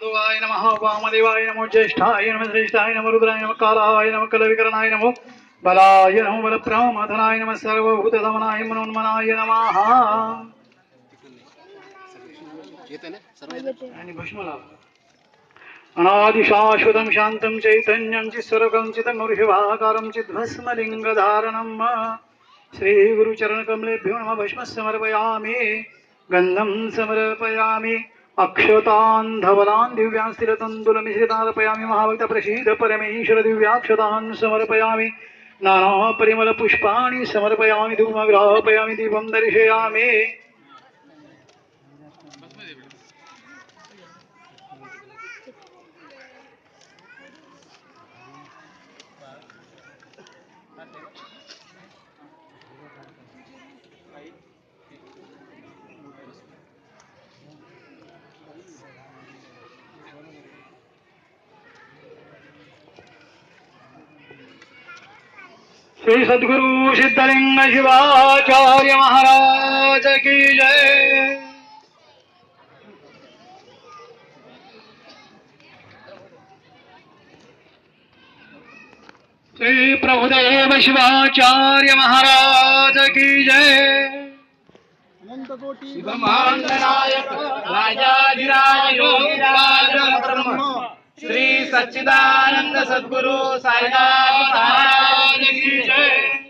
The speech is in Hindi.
मधुवाय नमः वामदेवाय नमो ज्येष्ठाय नमः श्रेष्ठाय नमः रुद्राय नमः कालाय नमः कलविकरणाय नमो बलाय नमो बलप्रमथनाय नमः सर्वभूतदमनाय मनोन्मनाय नमः आणि भस्म अनादिशाश्वतं शान्तं चैतन्यं चित्स्वरूपं चितमृषभाकारं चिद्भस्मलिङ्गधारणं श्रीगुरुचरणकमलेभ्यो नमः भस्म समर्पयामि गन्धं समर्पयामि अक्षतान् धवलान् दिव्यान् महाभक्त महाभक्तप्रसीद परमेश्वर दिव्याक्षतान् समर्पयामि नानापरिमलपुष्पाणि समर्पयामि धूमग्राहपयामि दीपं दर्शयामि। श्री सद्गुरु सिद्धलिंग शिवाचार्य महाराज की जय। श्री प्रभुदेव शिवाचार्य महाराज की जय। शिवमाननायक राजाधिराज योगिराज ब्रह्म श्री सच्चिदानंद सद्गुरु साईनाथ महाराज की जय।